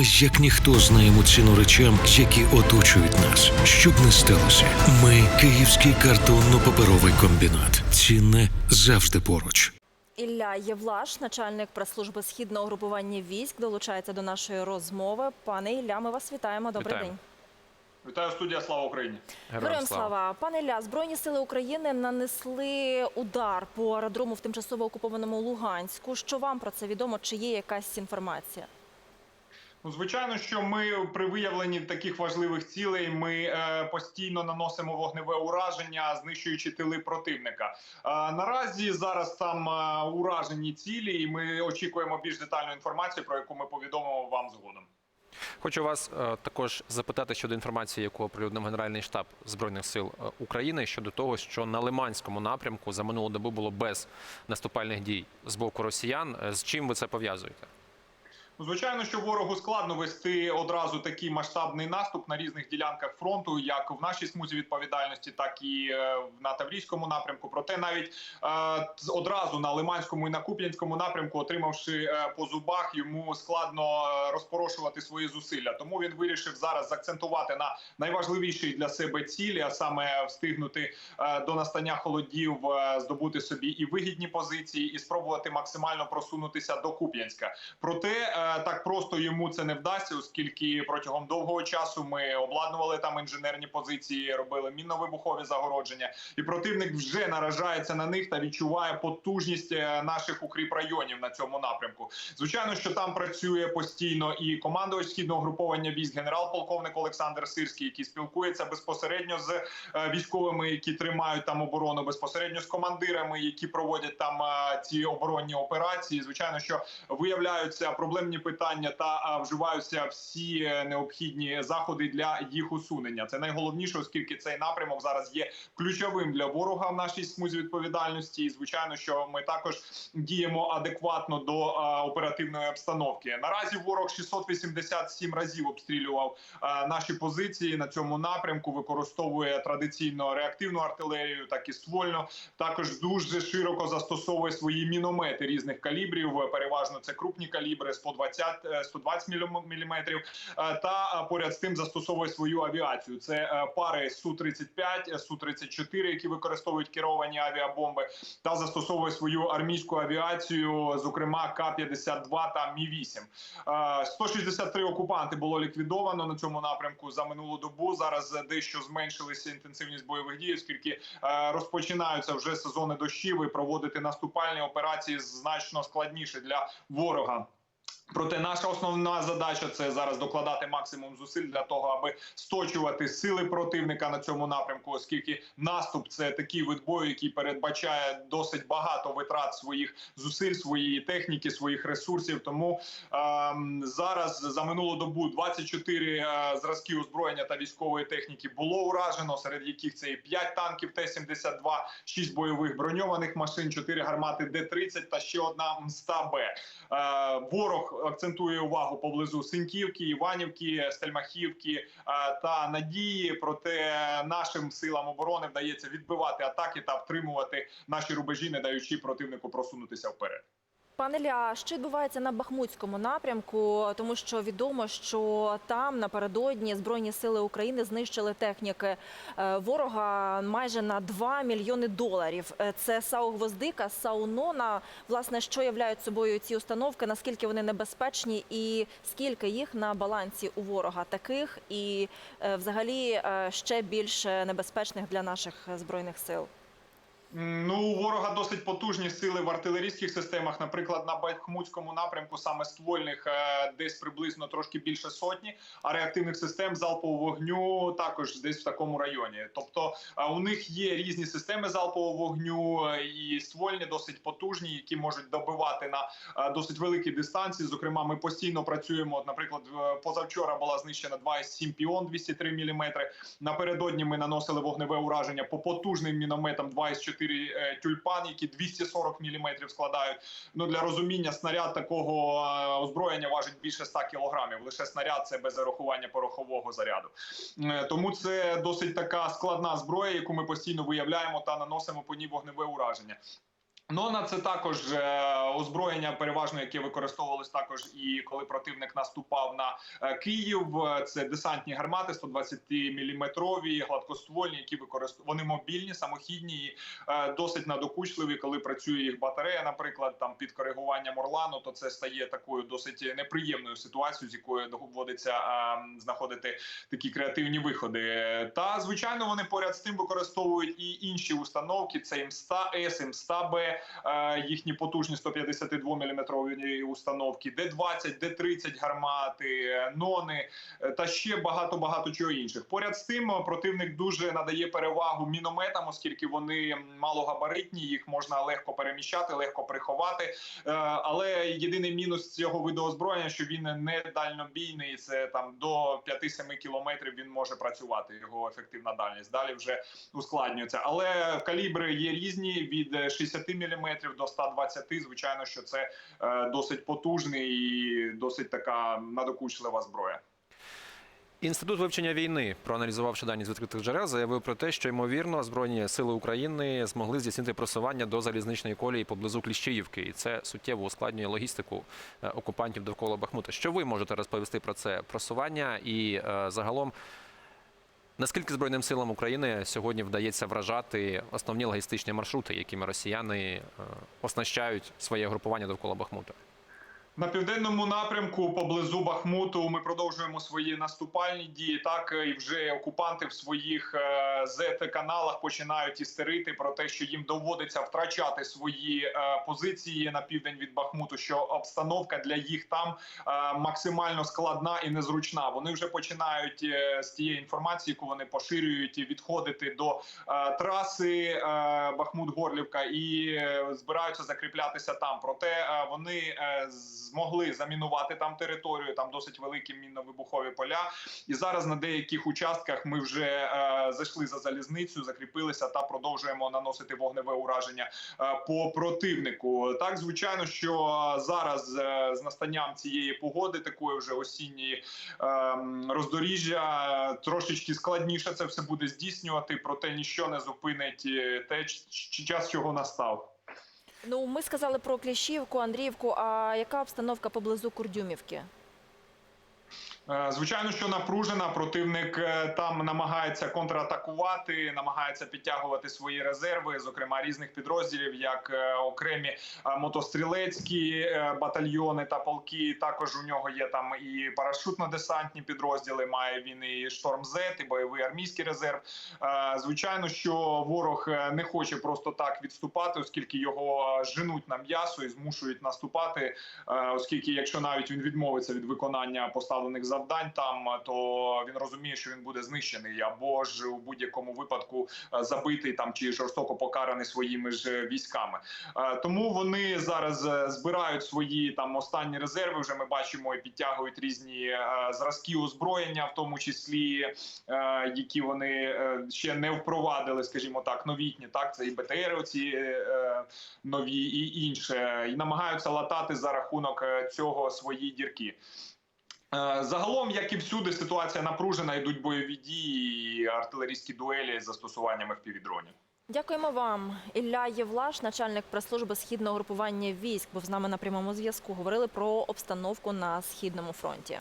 Ми як ніхто знаємо ціну речам, які оточують нас. Щоб не сталося, ми Київський картонно-паперовий комбінат. Цінне завжди поруч. Ілля Євлаш, начальник прес-служби східного групування військ, долучається до нашої розмови. Пане Ілля, ми вас вітаємо. Добрий Вітаємо. день. Вітаю студія, слава Україні. Героям слава. Пане Ілля, Збройні сили України нанесли удар по аеродрому в тимчасово окупованому Луганську. Що вам про це відомо? Чи є якась інформація? Ну, звичайно, що ми при виявленні таких важливих цілей ми е, постійно наносимо вогневе ураження, знищуючи тили противника. Е, наразі зараз там е, уражені цілі, і ми очікуємо більш детальну інформацію, про яку ми повідомимо вам згодом. Хочу вас е, також запитати щодо інформації, яку оприлюднив Генеральний штаб збройних сил е, України щодо того, що на Лиманському напрямку за минулу добу було без наступальних дій з боку росіян. Е, З чим ви це пов'язуєте? Ну, Звичайно, що ворогу складно вести одразу такий масштабний наступ на різних ділянках фронту, як в нашій смузі відповідальності, так і е, на Таврійському напрямку. Проте навіть е, одразу на Лиманському і на Куп'янському напрямку, отримавши е, по зубах, йому складно е, розпорошувати свої зусилля. Тому він вирішив зараз закцентувати на найважливіші для себе цілі, а саме встигнути до настання холодів, здобути собі і вигідні позиції, і спробувати максимально просунутися до Куп'янська. Проте так просто йому це не вдасться, оскільки протягом довгого часу ми обладнували там інженерні позиції, робили мінно-вибухові загородження, і противник вже наражається на них та відчуває потужність е, наших укріп районів на цьому напрямку. Звичайно, що там працює постійно і командувач східного груповання військ, генерал-полковник Олександр Сирський, який спілкується безпосередньо з е, військовими, які тримають там оборону, безпосередньо з командирами, які проводять там е, ці оборонні операції. Звичайно, що виявляються проблемні питання та вживаються всі е, необхідні заходи для їх усунення. Це найголовніше, оскільки цей напрямок зараз є ключовим для ворога в нашій смузі відповідальності. І звичайно, що ми також діємо адекватно до оперативної обстановки. Наразі ворог 687 разів обстрілював наші позиції на цьому напрямку. Використовує традиційно реактивну артилерію, так і ствольну. Також дуже широко застосовує свої міномети різних калібрів. Переважно це крупні калібри 120, е, 120 мм, е, та е, поряд з тим застосовує свою авіацію. Це е, пари су 35 су 34 які використовують керовані авіабомби, та застосовує свою армійську авіацію, зокрема К-52 та Мі 8 Е, 163 окупанти було ліквідовано на цьому напрямку за минулу добу. Зараз дещо зменшилися інтенсивність бойових дій, оскільки е, розпочинаються вже сезони дощів і проводити наступальні операції значно складніше для ворога. Проте наша основна задача це зараз докладати максимум зусиль для того, аби сточувати сили противника на цьому напрямку, оскільки наступ це такий вид бою, який передбачає досить багато витрат своїх зусиль, своєї техніки, своїх ресурсів. Тому ем, зараз за минулу добу 24 е, зразки озброєння та військової техніки було уражено, серед яких це і 5 танків Т-72, 6 бойових броньованих машин, 4 гармати Д-30 та ще одна МСТА-Б. Е, ворог акцентує увагу поблизу Синьківки, Іванівки, Стельмахівки е, та Надії. Проте нашим силам оборони вдається відбивати атаки та втримувати наші рубежі, не даючи противнику просунутися вперед. Пане Ілля, що відбувається на Бахмутському напрямку? Тому що відомо, що там напередодні Збройні сили України знищили техніки е, ворога майже на 2 мільйони доларів. Е, Це САУ «Гвоздика», САУ «Нона». Власне, що являють собою ці установки, наскільки вони небезпечні і скільки їх на балансі у ворога таких і е, взагалі ще більш небезпечних для наших збройних сил? Ну, у ворога досить потужні сили в артилерійських системах. Наприклад, на Бахмутському напрямку саме ствольних е, десь приблизно трошки більше сотні, а реактивних систем залпового вогню також десь в такому районі. Тобто е, у них є різні системи залпового вогню е, і ствольні досить потужні, які можуть добивати на досить великі дистанції. Зокрема, ми постійно працюємо. От, наприклад, позавчора була знищена 2,7 піон 203 мм. Напередодні ми наносили вогневе ураження по потужним мінометам 2,4 е, тюльпан, які 240 мм складають. Ну для розуміння снаряд такого е, озброєння важить більше 100 кілограмів. Лише снаряд це без зарахування порохового заряду. Е, Тому це досить така складна зброя, яку ми постійно виявляємо та наносимо по ній вогневе ураження. Нона це також е, озброєння, переважно яке використовувалось також і коли противник наступав на е, Київ. Це десантні гармати 120-мм, гладкоствольні, які використовують. Вони мобільні, самохідні і е, досить надокучливі. Коли працює їх батарея, наприклад, там під коригуванням Орлану, то це стає такою досить неприємною ситуацією, з якою доводиться знаходити такі креативні виходи. Та звичайно, вони поряд з тим використовують і інші установки. Це МСТА С, МСТА Б, їхні потужні 152 мм установки, Д-20, Д-30 гармати, е, нони е, та ще багато багато чого інших. Поряд з тим, е, противник дуже надає перевагу мінометам, оскільки вони малогабаритні, їх можна легко переміщати, легко приховати. Е, Але єдиний мінус цього виду озброєння, що він не дальнобійний. Це там до 5-7 кілометрів він може працювати. Його ефективна дальність. Далі вже ускладнюється. Але калібри є різні від 60 мм до 120. Звичайно, що це е, досить потужний і досить така надокучлива зброя. Інститут вивчення війни, проаналізувавши дані з відкритих джерел, заявив про те, що ймовірно збройні сили України змогли здійснити просування до залізничної колії поблизу Кліщіївки, і це суттєво ускладнює логістику е, окупантів довкола Бахмута. Що ви можете розповісти про це просування і е, загалом? Наскільки Збройним силам України сьогодні вдається вражати основні логістичні маршрути, якими росіяни е, оснащають своє групування довкола Бахмута? На південному напрямку поблизу Бахмуту ми продовжуємо свої наступальні дії. Так і вже окупанти в своїх е, зет каналах починають істерити про те, що їм доводиться втрачати свої е, позиції на південь від Бахмуту. Що обстановка для їх там е, максимально складна і незручна. Вони вже починають е, з тієї інформації, яку вони поширюють, відходити до е, траси е, Бахмут-Горлівка і е, збираються закріплятися там. Проте е, вони е, змогли замінувати там територію. Там досить великі мінно-вибухові поля. І зараз на деяких участках ми вже е, зайшли за залізницю, закріпилися та продовжуємо наносити вогневе ураження е, по противнику. Так, звичайно, що е, зараз е, з настанням цієї погоди, такої вже осінньої е, роздоріжжя, трошечки складніше це все буде здійснювати, проте ніщо не зупинить е, те, час, чого настав. Ну, ми сказали про Кліщівку, Андріївку. А яка обстановка поблизу Курдюмівки? Е, Звичайно, що напружена. Противник е, там намагається контратакувати, намагається підтягувати свої резерви, зокрема різних підрозділів, як е, окремі мотострілецькі батальйони та полки. Також у нього є там і парашутно-десантні підрозділи. Має він і шторм Зет, і бойовий армійський резерв. Звичайно, що ворог не хоче просто так відступати, оскільки його женуть на м'ясо і змушують наступати. Оскільки, якщо навіть він відмовиться від виконання поставлених завдань, там то він розуміє, що він буде знищений, або ж у будь-якому випадку е, забитий там чи жорстоко покараний своїми ж військами. Е, Тому вони зараз е, збирають свої там останні резерви. Вже ми бачимо і підтягують різні е, зразки озброєння, в тому числі е, які вони е, ще не впровадили, скажімо так, новітні. Так, це і БТР, оці е, нові і інше, і намагаються латати за рахунок е, цього свої дірки. Е, Загалом, як і всюди, ситуація напружена, йдуть бойові дії, артилерійські дуелі з застосуваннями FPV-дронів. Дякуємо вам. Ілля Євлаш, начальник прес-служби східного групування військ, був з нами на прямому зв'язку. Говорили про обстановку на східному фронті.